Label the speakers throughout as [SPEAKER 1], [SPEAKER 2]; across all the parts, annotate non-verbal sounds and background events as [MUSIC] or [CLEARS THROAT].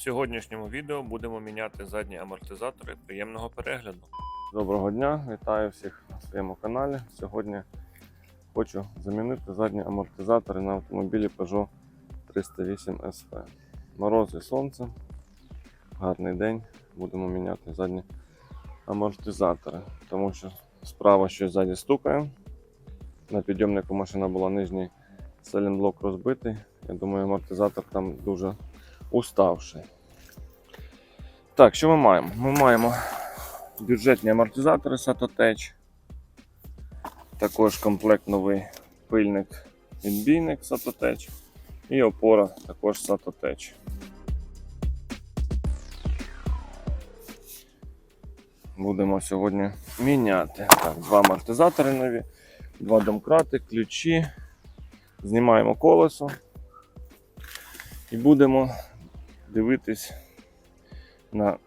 [SPEAKER 1] В сьогоднішньому відео будемо міняти задні амортизатори приємного перегляду.
[SPEAKER 2] Доброго дня, вітаю всіх на своєму каналі. Сьогодні хочу замінити задні амортизатори на автомобілі Peugeot 308 SV. Мороз і сонце, гарний день. Будемо міняти задні амортизатори, тому що справа щось ззаді стукає. На підйомнику машина була нижній селенблок розбитий. Я думаю, амортизатор там дуже уставший. Так, що ми маємо? Ми маємо бюджетні амортизатори Satotech. Також комплект новий пильник відбійник Satotech. І опора також Satotech. Будемо сьогодні міняти. Так, два амортизатори нові, два домкрати, ключі. Знімаємо колесо і будемо дивитись на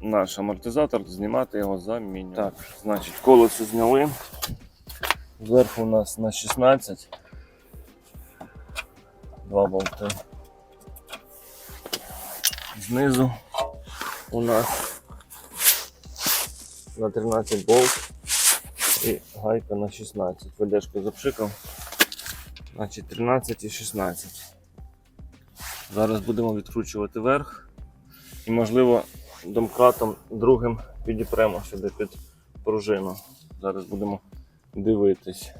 [SPEAKER 2] наш амортизатор, знімати його замінювати. Так, значить, колесо зняли. Зверху у нас на 16. Два болти. Знизу у нас на 13 болт і гайка на 16. Ведешку запшикав. Значить 13 і 16. Зараз будемо відкручувати верх. І можливо домкратом другим підіпремо сюди під пружину. Зараз будемо дивитись.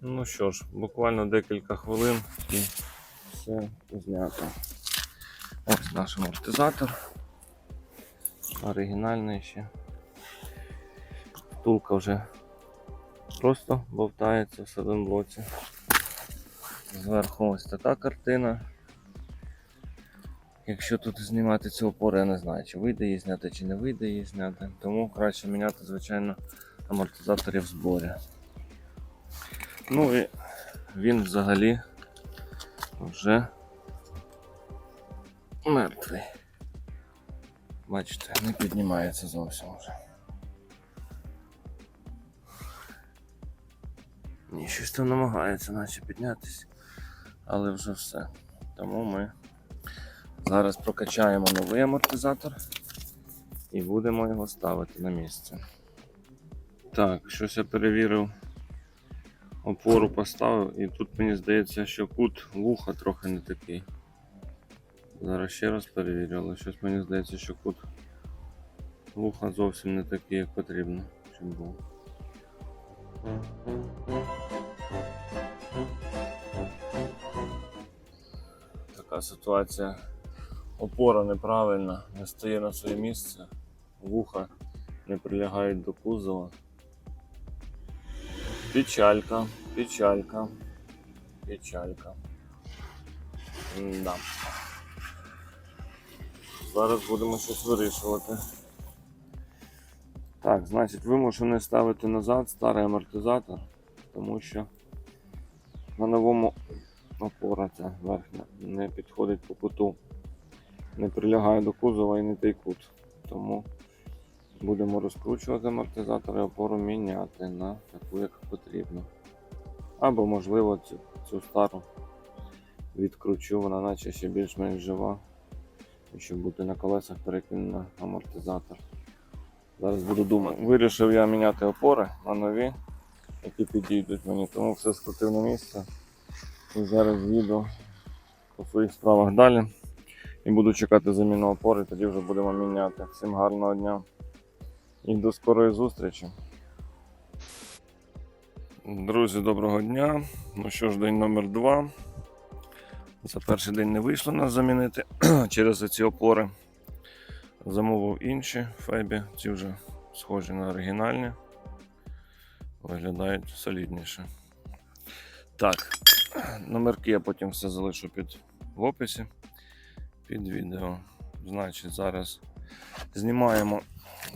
[SPEAKER 2] Ну що ж, буквально декілька хвилин і все знято. Ось наш амортизатор. Оригінальний ще. Втулка вже просто бовтається в саденблоці. Зверху ось така картина. Якщо тут знімати цю опору, я не знаю, чи вийде її зняти, чи не вийде її зняти. Тому краще міняти, звичайно, амортизатори в. Ну і він взагалі вже мертвий. Бачите, не піднімається зовсім вже. Ні, щось там намагається наче піднятися, але вже все. Тому ми Зараз прокачаємо новий амортизатор і будемо його ставити на місце. Так, щось я перевірив, опору поставив, і тут мені здається, що кут вуха трохи не такий. Зараз ще раз перевірю, але щось мені здається, що кут вуха зовсім не такий, як потрібно, щоб був. Така ситуація опора неправильна, не стає на своє місце, вуха не прилягають до кузова. Печалька, печалька, печалька. Да. Зараз будемо щось вирішувати. Так, значить, вимушений ставити назад старий амортизатор, тому що на новому опора ця верхня не підходить по куту не прилягає до кузова і не той кут. Тому будемо розкручувати амортизатор і опору міняти на таку, як потрібно. Або, можливо, цю, цю стару відкручу, вона наче ще більш-менш жива. І щоб бути на колесах перекину амортизатор. Зараз буду думати. Вирішив я міняти опори на нові, які підійдуть мені, тому все скрутив на місце. І зараз їду по своїх справах далі і буду чекати заміну опори, тоді вже будемо міняти. Всім гарного дня і до скорої зустрічі. Друзі, доброго дня. Ну що ж, день номер два. За перший день не вийшло нас замінити [CLEARS THROAT] через ці опори. Замовив інші фебі, ці вже схожі на оригінальні. Виглядають солідніше. Так, номерки я потім все залишу під в описі під відео. Значить, зараз знімаємо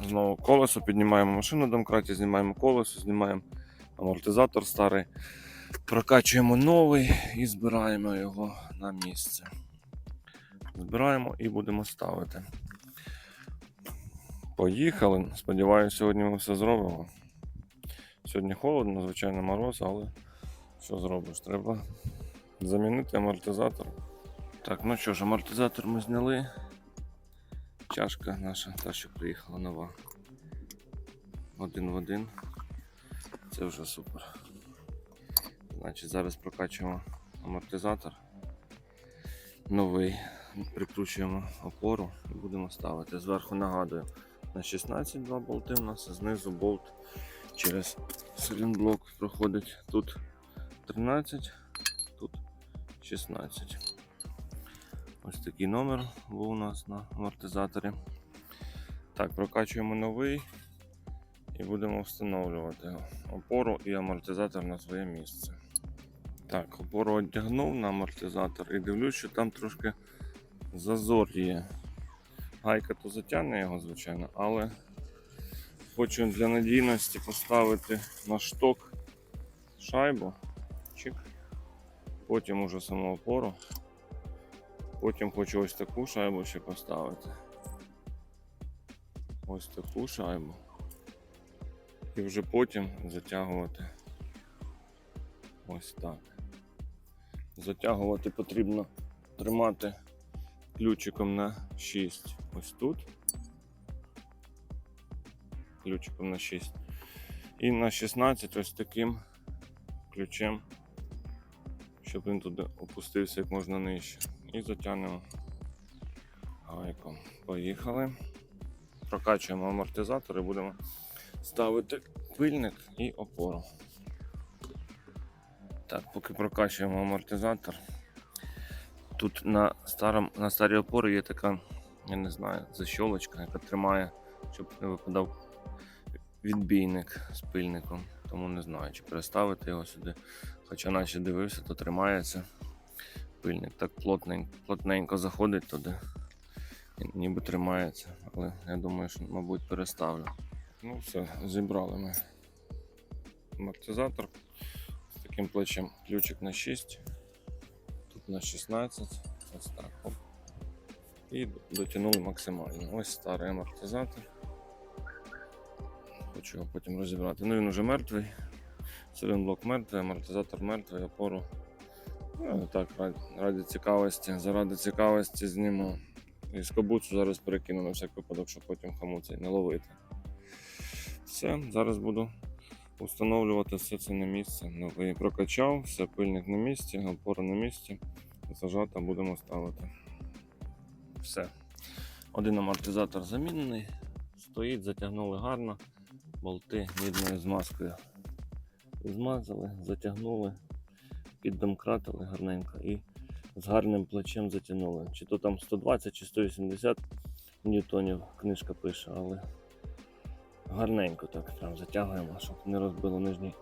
[SPEAKER 2] знову колесо, піднімаємо машину домкраті, знімаємо колесо, знімаємо амортизатор старий, прокачуємо новий і збираємо його на місце. Збираємо і будемо ставити. Поїхали. Сподіваюся, сьогодні ми все зробимо. Сьогодні холодно, звичайно, мороз, але що зробиш? Треба замінити амортизатор Так, ну що ж, амортизатор ми зняли. Чашка наша, та що приїхала нова. Один в один. Це вже супер. Значить, зараз прокачуємо амортизатор. Новий. Прикручуємо опору і будемо ставити. Зверху нагадую, на 16 два болти у нас, а знизу болт через силінблок проходить. Тут 13, тут 16. Ось такий номер був у нас на амортизаторі. Так, прокачуємо новий і будемо встановлювати опору і амортизатор на своє місце. Так, опору одягнув на амортизатор і дивлюсь, що там трошки зазор є. Гайка то затягне його, звичайно, але хочу для надійності поставити на шток шайбу. Чик. Потім уже саму опору. Потім хочу ось таку шайбу ще поставити. Ось таку шайбу. І вже потім затягувати ось так. Затягувати потрібно тримати ключиком на 6 ось тут. Ключиком на 6. І на 16 ось таким ключем, щоб він туди опустився як можна нижче. І затягнемо гайком. Поїхали. Прокачуємо амортизатор і будемо ставити пильник і опору. Так, поки прокачуємо амортизатор. Тут на старом, на старій опорі є така, я не знаю, защолочка, яка тримає, щоб не випадав відбійник з пильником. Тому не знаю, чи переставити його сюди. Хоча наче дивився, то тримається. Пильник так плотненько, плотненько заходить туди. І ніби тримається. Але я думаю, що, мабуть, переставлю. Ну все, зібрали ми амортизатор з таким плечем ключик на 6, тут на 16, ось так. Оп. І дотягнули максимально. Ось старий амортизатор. Хочу його потім розібрати. Ну він уже мертвий. Силінблок мертвий, амортизатор мертвий, опору. Ну, так, раді, цікавості, заради цікавості зніму. І скобуцу зараз перекину на всяк випадок, щоб потім хаму цей не ловити. Все, зараз буду встановлювати все це на місце. Новий прокачав, все пильник на місці, опора на місці. Зажата будемо ставити. Все. Один амортизатор замінений. Стоїть, затягнули гарно. Болти мідною змазкою. Змазали, затягнули, піддомкратили гарненько і з гарним плечем затягнули. Чи то там 120 чи 180 ньютонів книжка пише, але гарненько так прям затягуємо, щоб не розбило нижній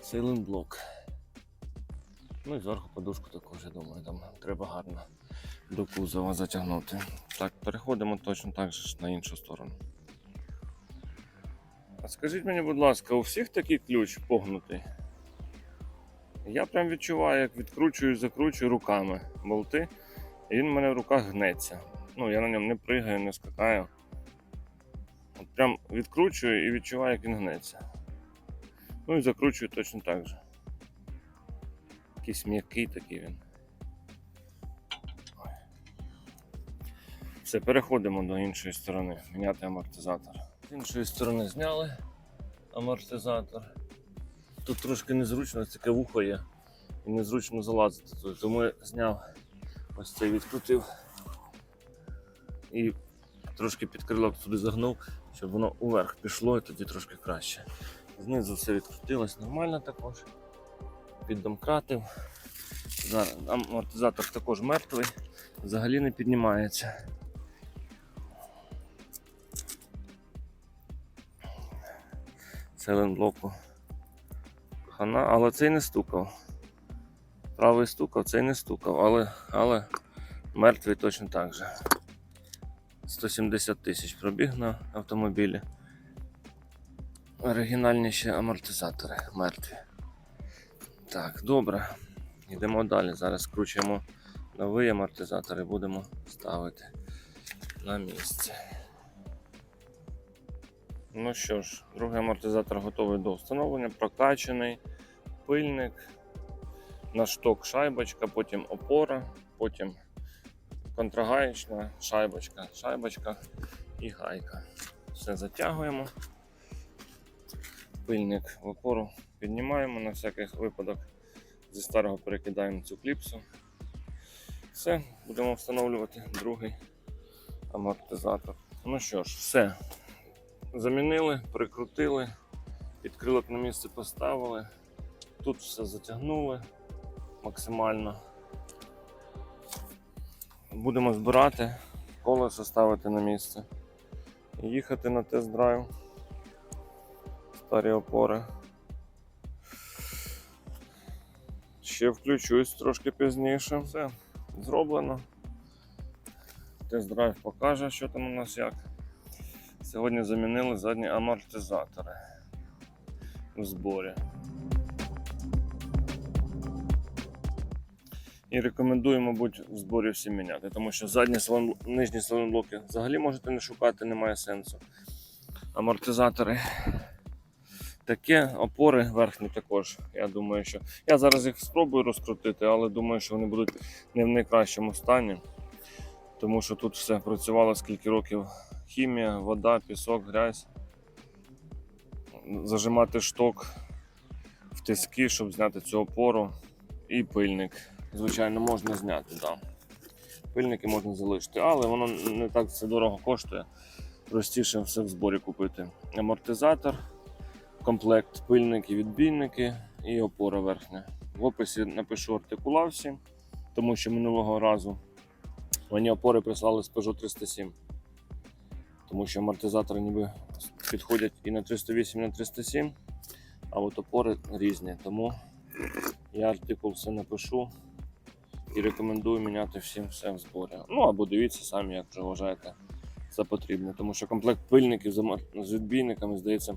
[SPEAKER 2] силинблок. Ну і зверху подушку також, я думаю, там треба гарно до кузова затягнути. Так, переходимо точно так же на іншу сторону. А скажіть мені, будь ласка, у всіх такий ключ погнутий? Я прям відчуваю, як відкручую і закручую руками болти, і він в мене в руках гнеться. Ну, я на ньому не пригаю, не скакаю. От прям відкручую і відчуваю, як він гнеться. Ну і закручую точно так же. Якийсь м'який такий він. Все, переходимо до іншої сторони, міняти амортизатор. З іншої сторони зняли амортизатор. Тут трошки незручно, таке вухо є. І незручно залазити. тут. Тому я зняв ось цей відкрутив і трошки під крилок туди загнув, щоб воно уверх пішло і тоді трошки краще. Знизу все відкрутилось нормально також. Піддомкратив. Зараз амортизатор також мертвий, взагалі не піднімається. Селенблоку хана, але цей не стукав. Правий стукав, цей не стукав, але, але мертвий точно так же. 170 тисяч пробіг на автомобілі. Оригінальні ще амортизатори мертві. Так, добре. Йдемо далі. Зараз скручуємо новий амортизатор і будемо ставити на місце. Ну що ж, другий амортизатор готовий до встановлення, прокачаний, пильник, на шток шайбочка, потім опора, потім контрагаєчна шайбочка, шайбочка і гайка. Все затягуємо. Пильник в опору піднімаємо на всякий випадок. Зі старого перекидаємо цю кліпсу. Все, будемо встановлювати другий амортизатор. Ну що ж, все. Замінили, прикрутили, підкрилок на місце поставили. Тут все затягнули максимально. Будемо збирати, колесо ставити на місце і їхати на тест-драйв. Старі опори. Ще включусь трошки пізніше. Все зроблено. Тест-драйв покаже, що там у нас як. Сьогодні замінили задні амортизатори в зборі. І рекомендую, мабуть, в зборі всі міняти, тому що задні салон, нижні салонблоки взагалі можете не шукати, немає сенсу. Амортизатори таке, опори верхні також. Я думаю, що я зараз їх спробую розкрутити, але думаю, що вони будуть не в найкращому стані. Тому що тут все працювало скільки років хімія, вода, пісок, грязь. Зажимати шток в тиски, щоб зняти цю опору. І пильник. Звичайно, можна зняти, так. Да. Пильники можна залишити, але воно не так все дорого коштує. Простіше все в зборі купити. Амортизатор, комплект пильники, відбійники і опора верхня. В описі напишу артикулавсі, тому що минулого разу мені опори прислали з Peugeot 307. Тому що амортизатори ніби підходять і на 308, і на 307, а от опори різні. Тому я артикул все напишу і рекомендую міняти всім все в зборі. Ну або дивіться самі, як вже вважаєте за потрібне. Тому що комплект пильників з відбійниками, здається,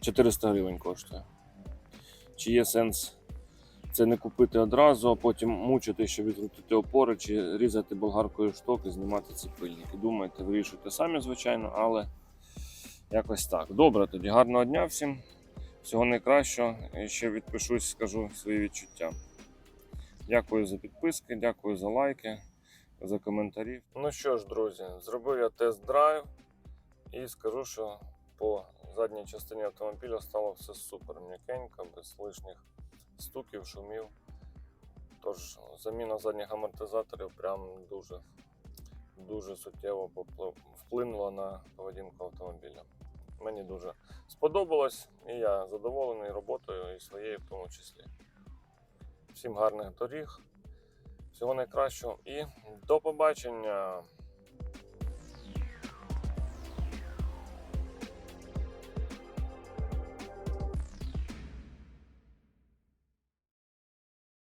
[SPEAKER 2] 400 гривень коштує. Чи є сенс це не купити одразу, а потім мучити, щоб відкрутити опори, чи різати болгаркою шток і знімати ці пильники. Думайте, вирішуйте самі, звичайно, але якось так. Добре, тоді гарного дня всім. Всього найкращого. Ще відпишусь, скажу свої відчуття. Дякую за підписки, дякую за лайки, за коментарі. Ну що ж, друзі, зробив я тест-драйв і скажу, що по задній частині автомобіля стало все супер м'якенько, без лишніх стуків, шумів. Тож заміна задніх амортизаторів прям дуже, дуже суттєво вплинула на поведінку автомобіля. Мені дуже сподобалось, і я задоволений роботою і своєю в тому числі. Всім гарних доріг, всього найкращого і до побачення!